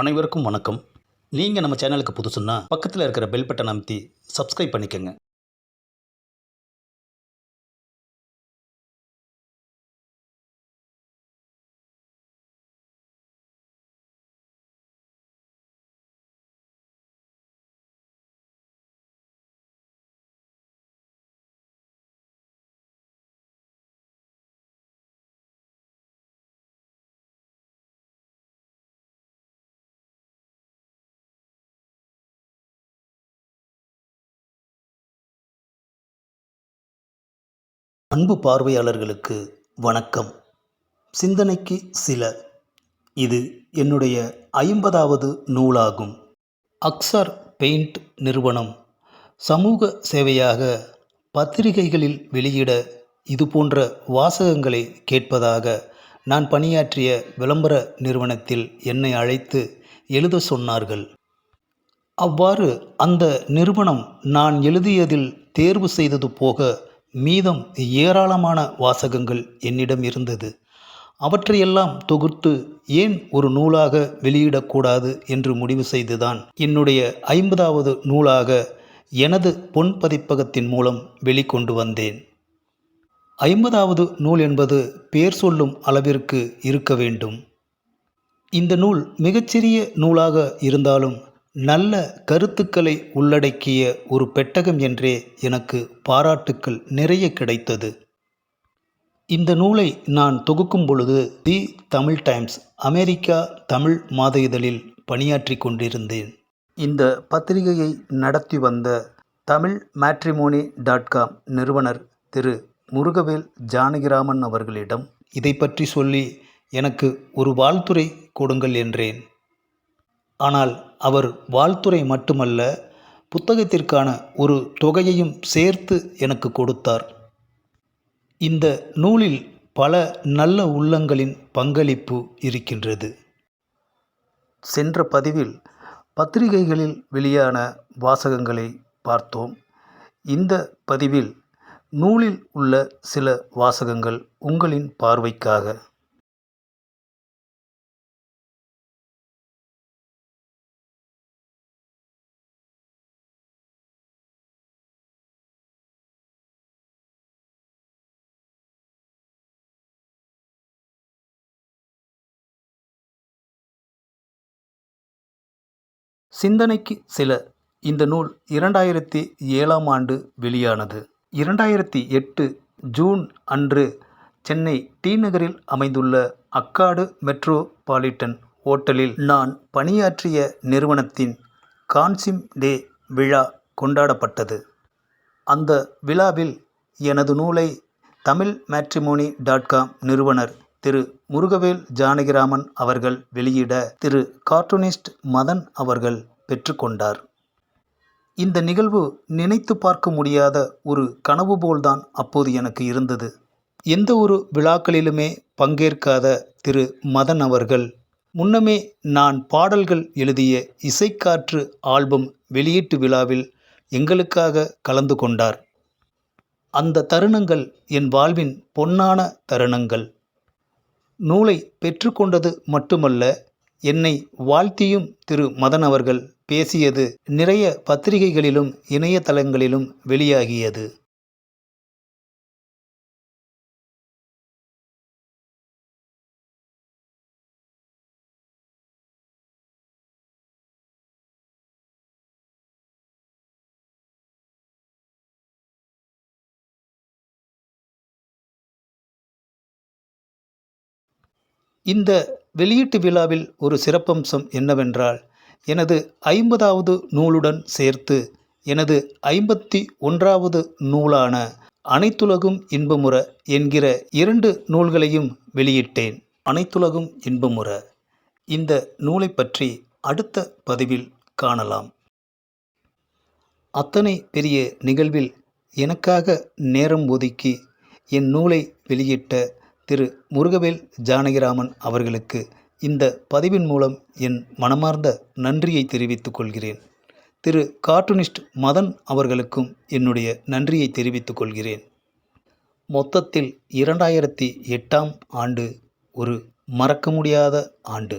அனைவருக்கும் வணக்கம். நீங்கள் நம்ம சேனலுக்கு புதுசுன்னா பக்கத்தில் இருக்கிற பெல் பட்டன் அமைத்தி சப்ஸ்கிரைப் பண்ணிக்கோங்க. அன்பு பார்வையாளர்களுக்கு வணக்கம். சிந்தனைக்கு சில. இது என்னுடைய ஐம்பதாவது நூலாகும். அக்ஸர் பெயிண்ட் நிறுவனம். சமூக சேவையாக பத்திரிகைகளில் வெளியிட இதுபோன்ற வாசகங்களை கேட்பதாக நான் பணியாற்றிய விளம்பர நிறுவனத்தில் என்னை அழைத்து எழுத சொன்னார்கள். அவ்வாறு அந்த நிறுவனம் நான் எழுதியதில் தேர்வு செய்தது போக மீதம் ஏராளமான வாசகங்கள் என்னிடம் இருந்தது. அவற்றையெல்லாம் தொகுத்து ஏன் ஒரு நூலாக வெளியிடக்கூடாது என்று முடிவு செய்துதான் என்னுடைய ஐம்பதாவது நூலாக எனது பொன் பதிப்பகத்தின் மூலம் வெளிக்கொண்டு வந்தேன். ஐம்பதாவது நூல் என்பது பேர் சொல்லும் அளவிற்கு இருக்க வேண்டும். இந்த நூல் மிகச்சிறிய நூலாக இருந்தாலும் நல்ல கருத்துக்களை உள்ளடக்கிய ஒரு பெட்டகம் என்றே எனக்கு பாராட்டுக்கள் நிறைய கிடைத்தது. இந்த நூலை நான் தொகுக்கும் பொழுது the Tamil Times America Tamil மாத இதழில் பணியாற்றி கொண்டிருந்தேன். இந்த பத்திரிகையை நடத்தி வந்த தமிழ் மேட்ரிமோனி டாட் காம் நிறுவனர் திரு முருகவேல் ஜானகிராமன் அவர்களிடம் இதை பற்றி சொல்லி எனக்கு ஒரு வாழ்த்துரை கொடுங்கள் என்றேன். ஆனால் அவர் வாழ்த்துரை மட்டுமல்ல புத்தகத்திற்கான ஒரு தொகையையும் சேர்த்து எனக்கு கொடுத்தார். இந்த நூலில் பல நல்ல உள்ளங்களின் பங்களிப்பு இருக்கின்றது. சென்ற பதிவில் பத்திரிகைகளில் வெளியான வாசகங்களை பார்த்தோம். இந்த பதிவில் நூலில் உள்ள சில வாசகங்கள் உங்களின் பார்வைக்காக. சிந்தனைக்கு சில. இந்த நூல் இரண்டாயிரத்தி ஏழாம் ஆண்டு வெளியானது. இரண்டாயிரத்தி எட்டு ஜூன் அன்று சென்னை டி நகரில் அமைந்துள்ள அக்காடு மெட்ரோபாலிட்டன் ஓட்டலில் நான் பணியாற்றிய நிறுவனத்தின் கான்சிம் டே விழா கொண்டாடப்பட்டது. அந்த விழாவில் எனது நூலை தமிழ் மேட்ரிமோனி டாட் காம் நிறுவனர் திரு முருகவேல் ஜானகிராமன் அவர்கள் வெளியிட திரு கார்ட்டூனிஸ்ட் மதன் அவர்கள் பெற்றுக்கொண்டார். இந்த நிகழ்வு நினைத்து பார்க்க முடியாத ஒரு கனவு போல்தான் அப்போது எனக்கு இருந்தது. எந்த ஒரு விழாக்களிலுமே பங்கேற்காத திரு மதன் அவர்கள் முன்னமே நான் பாடல்கள் எழுதிய இசைக்காற்று ஆல்பம் வெளியீட்டு விழாவில் எங்களுக்காக கலந்து கொண்டார். அந்த தருணங்கள் என் வாழ்வின் பொன்னான தருணங்கள். நூலை பெற்றுக்கொண்டது மட்டுமல்ல என்னை வாழ்த்தியும் திரு. மதன் அவர்கள் பேசியது நிறைய பத்திரிகைகளிலும் இணையதளங்களிலும் வெளியாகியது. இந்த வெளியீட்டு விழாவில் ஒரு சிறப்பம்சம் என்னவென்றால் எனது ஐம்பதாவது நூலுடன் சேர்த்து எனது ஐம்பத்தி ஒன்றாவது நூலான அனைத்துலகும் இன்பமுற என்கிற இரண்டு நூல்களையும் வெளியிட்டேன். அனைத்துலகும் இன்பமுற. இந்த நூலை பற்றி அடுத்த பதிவில் காணலாம். அத்தனை பெரிய நிகழ்வில் எனக்காக நேரம் ஒதுக்கி என் நூலை வெளியிட்ட திரு முருகவேல் ஜானகிராமன் அவர்களுக்கு இந்த பதிவின் மூலம் என் மனமார்ந்த நன்றியை தெரிவித்துக் கொள்கிறேன். திரு கார்ட்டூனிஸ்ட் மதன் அவர்களுக்கும் என்னுடைய நன்றியை தெரிவித்துக் கொள்கிறேன். மொத்தத்தில் இரண்டாயிரத்தி எட்டாம் ஆண்டு ஒரு மறக்க முடியாத ஆண்டு.